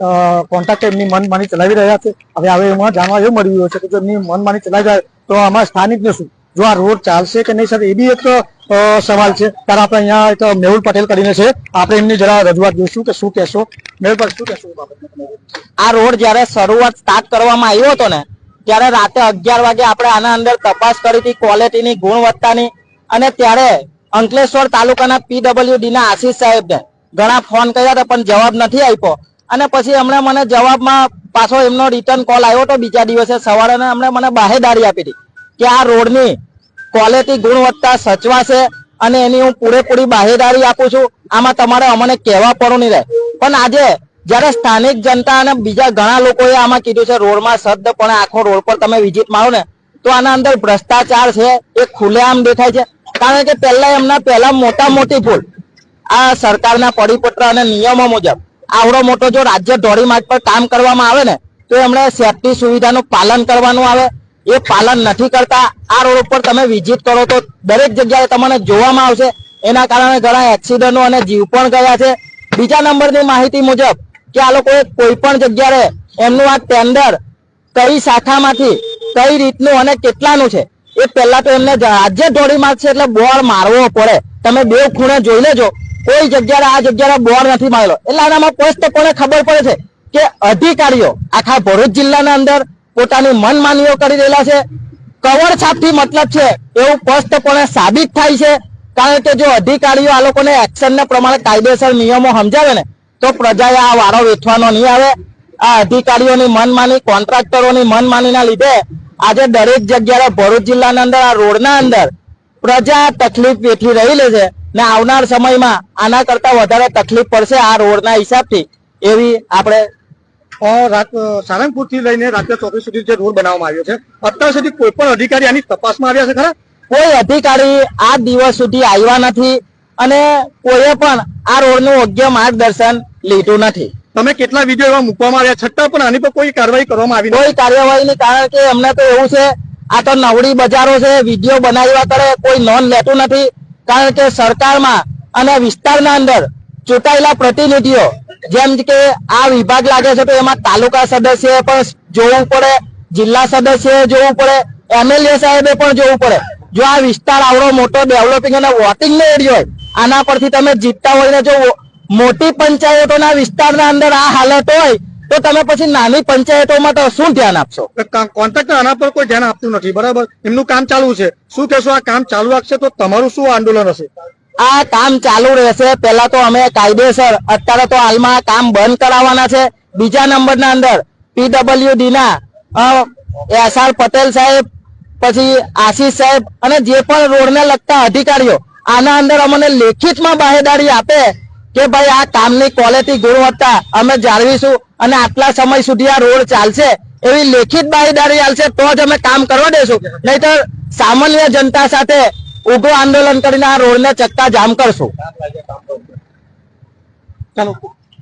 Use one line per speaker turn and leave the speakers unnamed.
Contractor એમની મનમાની ચલાવી રહ્યા છે. હવે હવે એમાં જાણવા એવું મળી રહ્યું છે કે જો એમની મનમાની ચલાવી જાય તો આમાં સ્થાનિકને શું? જો આ રોડ ચાલશે કે નહીં સર એ બી એક સવાલ છે. ત્યારે આપણે અહીંયા એક મેહુલ પટેલ કરીને છે. આપણે એમની જરા રજૂઆત જોઈશું કે શું કહેશો. મેહુલ પટેલ, શું કહેશો?
આ રોડ જ્યારે શરૂઆત સ્ટાર્ટ કરવામાં આવ્યો હતો ને, ત્યારે રાતે અગિયાર વાગે આપણે આના અંદર તપાસ કરી હતી ક્વોલિટીની ગુણવત્તાની અને ત્યારે અંકલેશ્વર તાલુકાના પીડબ્લ્યુડી ના આશીષ સાહેબને ઘણા ફોન કર્યા હતા પણ જવાબ નથી આપ્યો. અને પછી એમણે મને જવાબમાં પાછો એમનો રિટર્ન કોલ આવ્યો હતો બીજા દિવસે સવારે એમણે મને બાહેદારી આપી હતી કે આ રોડની ક્વોલિટી ગુણવત્તા સચવાશે અને એની હું પૂરેપૂરી બાહેદારી આપું છું. આમાં તમારે અમને કહેવા પડવું નહીં રહે. પણ આજે જ્યારે સ્થાનિક જનતા અને બીજા ઘણા લોકોએ આમાં કીધું છે, રોડમાં શબ્દ પણ આખો રોડ પર તમે વિઝિટ મારો ને, તો આના અંદર ભ્રષ્ટાચાર છે, એ ખુલ્લેઆમ દેખાય છે. કારણ કે પહેલા એમના પહેલા મોટા મોટી ભૂલ આ સરકારના પરિપત્ર અને નિયમો મુજબ આવડો મોટો જો રાજ્ય ધોરીમાર્ગ પર કામ કરવામાં આવે ને, તો એમણે સેફટી સુવિધાનું પાલન કરવાનું આવે. એ પાલન નથી કરતા. આ રોડ ઉપર તમે વિઝિટ કરો તો દરેક જગ્યાએ તમને જોવામાં આવશે. એના કારણે ઘણા એક્સિડન્ટો અને જીવ પણ ગયા છે. બીજા નંબરની માહિતી મુજબ, કે આ લોકોએ કોઈ પણ જગ્યાએ એમનું આ ટેન્ડર કઈ શાખામાંથી કઈ રીતનું અને કેટલાનું છે, એ પહેલા તો એમને રાજ્ય ધોરી માર્ગ છે એટલે બોર મારવો પડે. તમે બે ખૂણે જોઈ લેજો. કોઈ જગ્યાએ આ જગ્યાએ બોર્ડ નથી મારેલો. એટલે આનામાં સ્પષ્ટપણે ખબર પડે છે કે અધિકારીઓ આખા ભરૂચ જિલ્લાના અંદર પોતાની મનમાનીઓ કરી રહેલા છે. કવર છાપથી મતલબ છે એવું સ્પષ્ટપણે સાબિત થાય છે. કારણ કે જો અધિકારીઓ આ લોકોને એક્શનના પ્રમાણે કાયદેસર નિયમો સમજાવે ને, તો પ્રજાએ આ વારો વેઠવાનો નહીં આવે. આ અધિકારીઓની મનમાની, કોન્ટ્રાક્ટરોની મનમાનીના લીધે આજે દરેક જગ્યાએ ભરૂચ જિલ્લાના અંદર, આ રોડના અંદર પ્રજા તકલીફ વેઠી રહેલી છે. ને આવનાર સમયમાં આના કરતા વધારે તકલીફ પડશે આ રોડના હિસાબથી. એવી આપણે
સારંગપુરથી લઈને રાત્રે ચોકડી સુધી જે રોડ બનાવવામાં આવ્યો છે અત્યાર સુધી કોઈ પણ અધિકારી આની તપાસમાં આવ્યા છે ખરા?
કોઈ અધિકારી આ દિવસ સુધી આવ્યા નથી અને કોઈએ પણ આ રોડનું યોગ્ય માર્ગદર્શન લીધું નથી.
તમે કેટલા વીડિયો એવા મૂકવામાં આવ્યા છતાં પણ આની પર કોઈ કાર્યવાહી કરવામાં આવી
કોઈ કાર્યવાહી નહીં કારણ કે અમને તો એવું છે આ તો નવડી બજારો છે વીડિયો બનાવ્યા કરે કોઈ નોંધ લેતું નથી. કારણ કે સરકારમાં અને વિસ્તારના અંદર ચૂંટાયેલા પ્રતિનિધિઓ, જેમ કે આ વિભાગ લાગે છે તો એમાં તાલુકા સદસ્ય પણ જોવું પડે, જિલ્લા સદસ્ય જોવું પડે, એમએલએ સાહેબે પણ જોવું પડે. જો આ વિસ્તાર આવડો મોટો ડેવલપિંગ અને વોટિંગ નો એરિયો હોય, આના પરથી તમે જીતતા હોય ને જો મોટી પંચાયતોના વિસ્તારના અંદર આ હાલત હોય તો તમે પછી નાની પંચાયતોમાં તો શું ધ્યાન આપશો?
કોન્ટ્રાક્ટર આના પર કોઈ ધ્યાન આપતું નથી બરાબર? એમનું કામ ચાલુ છે. શું કહેશો આ કામ ચાલુ રાખશે તો તમારું શું આંદોલન હશે?
આ કામ ચાલુ રહેશે. પહેલા તો અમે કાયદેસર અત્યારે તો હાલમાં કામ બંધ કરાવવાના છે. બીજા નંબરના અંદર પીડબ્લ્યુડી ના એસ આર પટેલ સાહેબ પછી આશીષ સાહેબ અને જે પણ રોડને લગતા અધિકારીઓ આના અંદર અમને લેખિતમાં બાહેદારી આપે કે ભાઈ આ કામની ક્વોલિટી ગુણવત્તા અમે જાળવીશું. અને આટલા સમય સુધી આ રોડ ચાલશે એવી લેખિત બાહીદારી ચાલશે તો જ અમે કામ કરવા દેશું. નહીતર સામાન્ય જનતા સાથે ઉગ્ર આંદોલન કરીને આ રોડને ચક્કા જામ કરશું.
ચાલો.